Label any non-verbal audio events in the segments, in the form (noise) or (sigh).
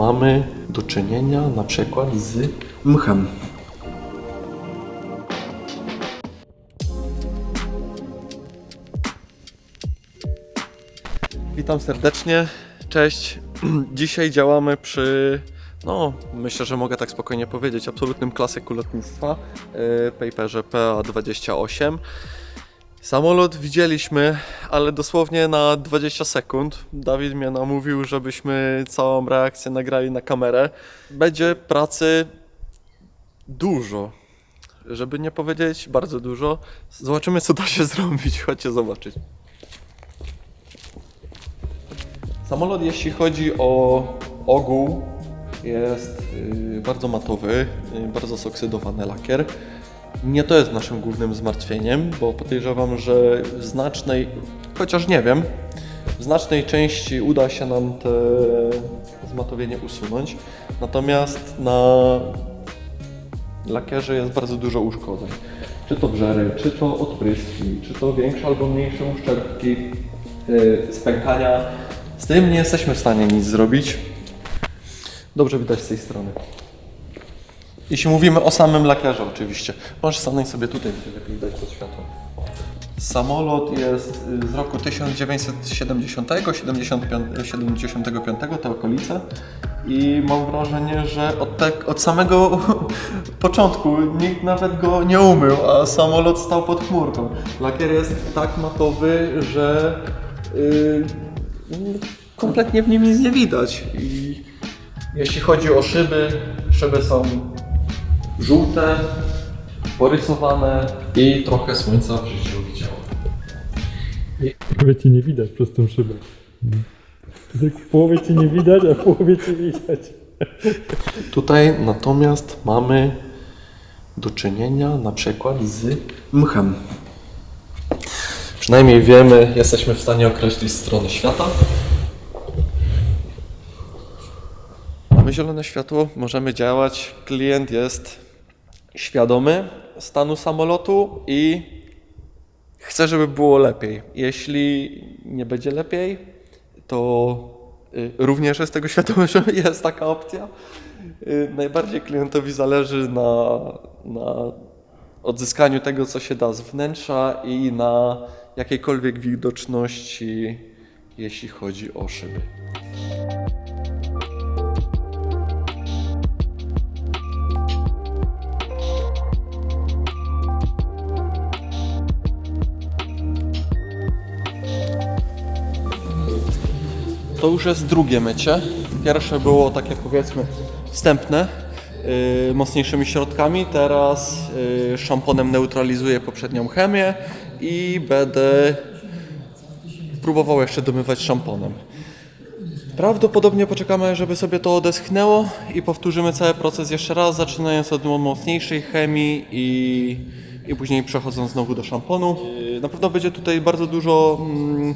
mamy do czynienia na przykład z mchem. Witam serdecznie, cześć. (clears throat) Dzisiaj działamy przy, no myślę, że mogę tak spokojnie powiedzieć, absolutnym klasyku lotnictwa, yy, paperze PA28. Samolot widzieliśmy, ale dosłownie na 20 sekund. Dawid mnie namówił, żebyśmy całą reakcję nagrali na kamerę. Będzie pracy dużo, żeby nie powiedzieć bardzo dużo. Zobaczymy, co da się (laughs) zrobić. Chodźcie zobaczyć. Samolot, jeśli chodzi o ogół, jest y, bardzo matowy, y, bardzo zoksydowany lakier. Nie to jest naszym głównym zmartwieniem, bo podejrzewam, że w znacznej, chociaż nie wiem, w znacznej części uda się nam te zmatowienie usunąć. Natomiast na lakierze jest bardzo dużo uszkodzeń. Czy to wrzery, czy to odpryski, czy to większe albo mniejsze uszczerbki, yy, spękania. Z tym nie jesteśmy w stanie nic zrobić. Dobrze widać z tej strony. Jeśli mówimy o samym lakierze oczywiście. Możesz stanąć sobie tutaj, gdzie lepiej widać pod światłem. Samolot jest y, z roku 1970, 75, 75 te okolice i mam wrażenie, że od, te, od samego (laughs) początku nikt nawet go nie umył, a samolot stał pod chmurką. Lakier jest tak matowy, że yy, kompletnie w nim nic nie widać. I jeśli chodzi o szyby, szyby są żółte, porysowane i trochę słońca w życiu widziało. Połowie ci nie widać przez tą szybę. Tak w połowie ci nie widać, a w połowie ci widać. Tutaj natomiast mamy do czynienia na przykład z mchem. Przynajmniej wiemy, jesteśmy w stanie określić stronę świata. Mamy zielone światło, możemy działać. Klient jest świadomy stanu samolotu i chce, żeby było lepiej. Jeśli nie będzie lepiej, to y, również jest tego świadomy, (laughs) że jest taka opcja. Y, Najbardziej klientowi zależy na, na odzyskaniu tego, co się da z wnętrza i na jakiejkolwiek widoczności, jeśli chodzi o szyby. To już jest drugie mycie. Pierwsze było takie powiedzmy wstępne, yy, mocniejszymi środkami. Teraz yy, szamponem neutralizuję poprzednią chemię i będę próbował jeszcze domywać szamponem. Prawdopodobnie poczekamy, żeby sobie to odeschnęło i powtórzymy cały proces jeszcze raz, zaczynając od mocniejszej chemii i, i później przechodząc znowu do szamponu. Yy, Na pewno będzie tutaj bardzo dużo mm,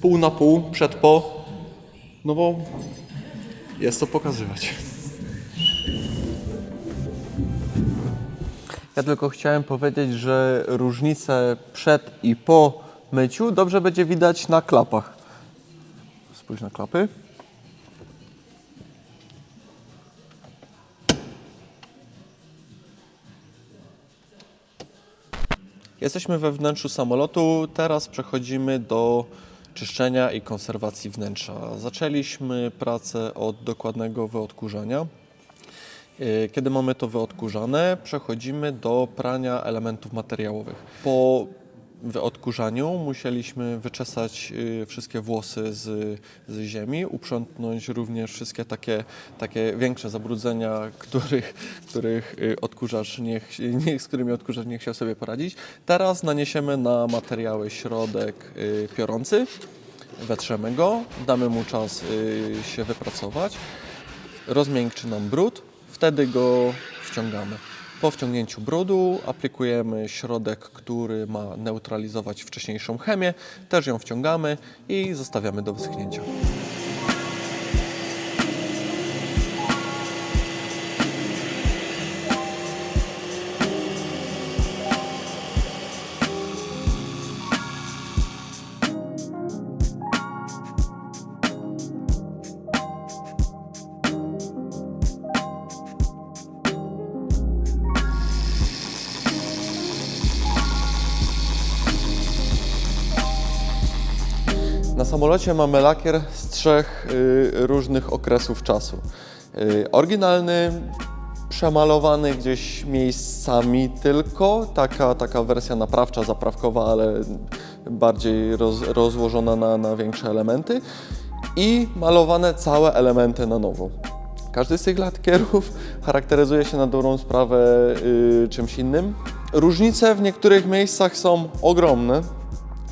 pół na pół, przed po, no bo jest to pokazywać. Ja tylko chciałem powiedzieć, że różnice przed i po myciu dobrze będzie widać na klapach. Spójrz na klapy. Jesteśmy we wnętrzu samolotu. Teraz przechodzimy do czyszczenia i konserwacji wnętrza. Zaczęliśmy pracę od dokładnego wyodkurzania. Yy, Kiedy mamy to wyodkurzane, przechodzimy do prania elementów materiałowych. Po wyodkurzaniu musieliśmy wyczesać yy, wszystkie włosy z, z ziemi, uprzątnąć również wszystkie takie, takie większe zabrudzenia, których, których yy, odkurzacz nie, ch- nie, z którymi odkurzacz nie chciał sobie poradzić. Teraz naniesiemy na materiały środek yy, piorący, wetrzemy go, damy mu czas się wypracować. Rozmiękczy nam brud, wtedy go wciągamy. Po wciągnięciu brudu aplikujemy środek, który ma neutralizować wcześniejszą chemię, też ją wciągamy i zostawiamy do wyschnięcia. Samolocie mamy lakier z trzech y, różnych okresów czasu. Y, oryginalny, przemalowany gdzieś miejscami tylko, taka, taka wersja naprawcza, zaprawkowa, ale bardziej roz, rozłożona na, na większe elementy i malowane całe elementy na nowo. Każdy z tych lakierów (laughs) charakteryzuje się na dobrą sprawę y, czymś innym. Różnice w niektórych miejscach są ogromne.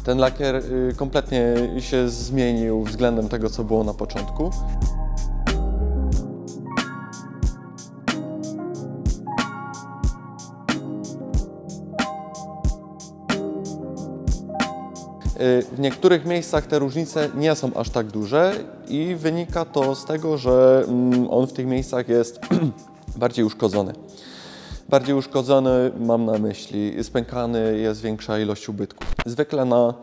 Ten lakier y, kompletnie się zmienił względem tego, co było na początku. Y, W niektórych miejscach te różnice nie są aż tak duże i wynika to z tego, że mm, on w tych miejscach jest (clears throat) bardziej uszkodzony. Bardziej uszkodzony mam na myśli, spękany jest większa ilość ubytków. Zwykle na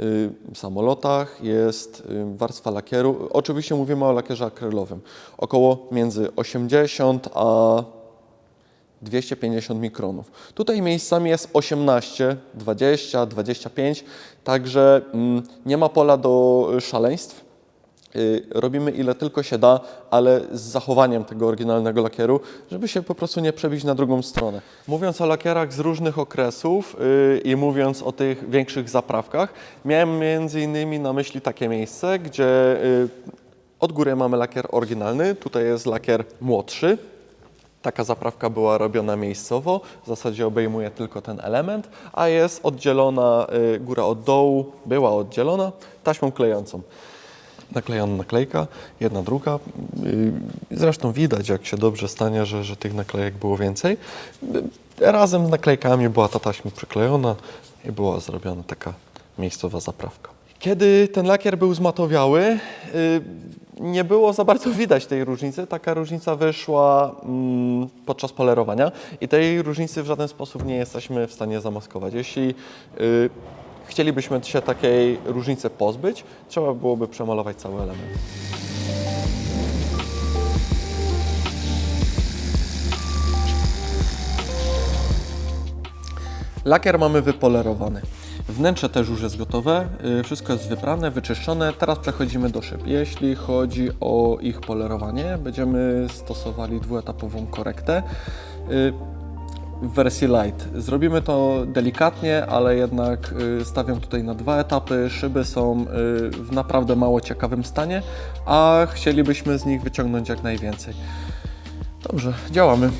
y, samolotach jest y, warstwa lakieru, oczywiście mówimy o lakierze akrylowym, około między 80 a 250 mikronów. Tutaj miejscami jest 18, 20, 25, także mm, nie ma pola do szaleństw. Y, Robimy ile tylko się da, ale z zachowaniem tego oryginalnego lakieru, żeby się po prostu nie przebić na drugą stronę. Mówiąc o lakierach z różnych okresów y, i mówiąc o tych większych zaprawkach, miałem między innymi na myśli takie miejsce, gdzie y, od góry mamy lakier oryginalny, tutaj jest lakier młodszy, Taka zaprawka była robiona miejscowo, w zasadzie obejmuje tylko ten element, a jest oddzielona góra od dołu, była oddzielona taśmą klejącą. Naklejona naklejka, jedna, druga. Zresztą widać, jak się dobrze stanie, że, że tych naklejek było więcej. Razem z naklejkami była ta taśma przyklejona i była zrobiona taka miejscowa zaprawka. Kiedy ten lakier był zmatowiały, y, nie było za bardzo widać tej różnicy. Taka różnica wyszła mm, podczas polerowania i tej różnicy w żaden sposób nie jesteśmy w stanie zamaskować. Jeśli y, chcielibyśmy się takiej różnicy pozbyć, trzeba byłoby przemalować cały element. Lakier mamy wypolerowany. Wnętrze też już jest gotowe, y, wszystko jest wyprane, wyczyszczone. Teraz przechodzimy do szyb. Jeśli chodzi o ich polerowanie, będziemy stosowali dwuetapową korektę y, w wersji light. Zrobimy to delikatnie, ale jednak y, stawiam tutaj na dwa etapy. Szyby są y, w naprawdę mało ciekawym stanie, a chcielibyśmy z nich wyciągnąć jak najwięcej. Dobrze, działamy.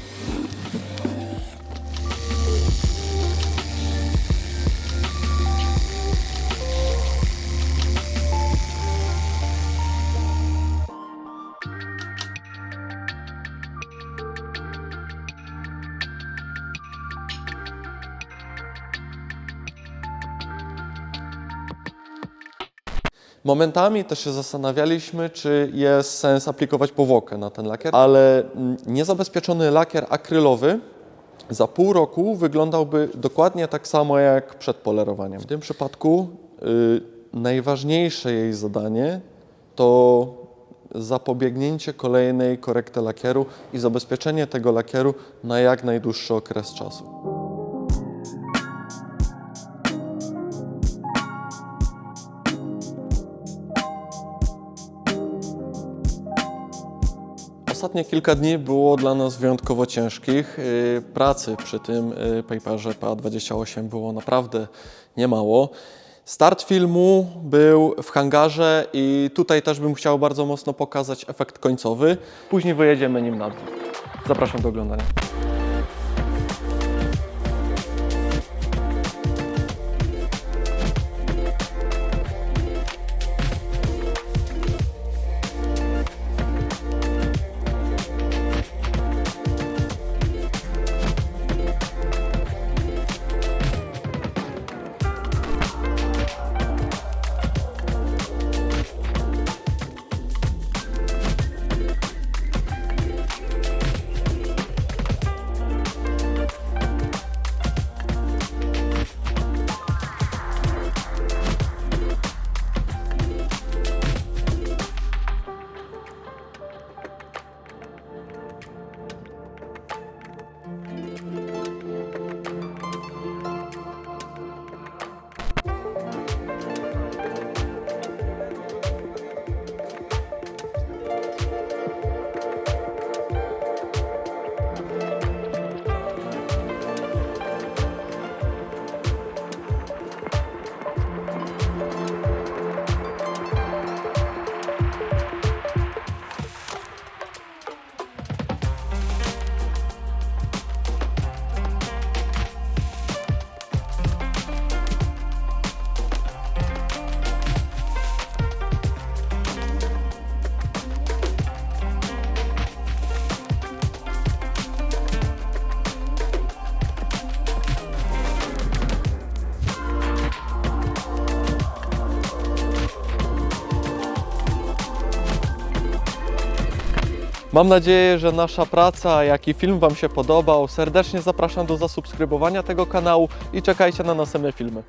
Momentami też się zastanawialiśmy, czy jest sens aplikować powłokę na ten lakier, ale niezabezpieczony lakier akrylowy za pół roku wyglądałby dokładnie tak samo jak przed polerowaniem. W tym przypadku y, najważniejsze jej zadanie to zapobiegnięcie kolejnej korekty lakieru i zabezpieczenie tego lakieru na jak najdłuższy okres czasu. Ostatnie kilka dni było dla nas wyjątkowo ciężkich. Yy, Pracy przy tym yy, paperze PA28 było naprawdę niemało. Start filmu był w hangarze i tutaj też bym chciał bardzo mocno pokazać efekt końcowy. Później wyjedziemy nim na dół. Zapraszam do oglądania. Mam nadzieję, że nasza praca, jak i film Wam się podobał. Serdecznie zapraszam do zasubskrybowania tego kanału i czekajcie na następne filmy.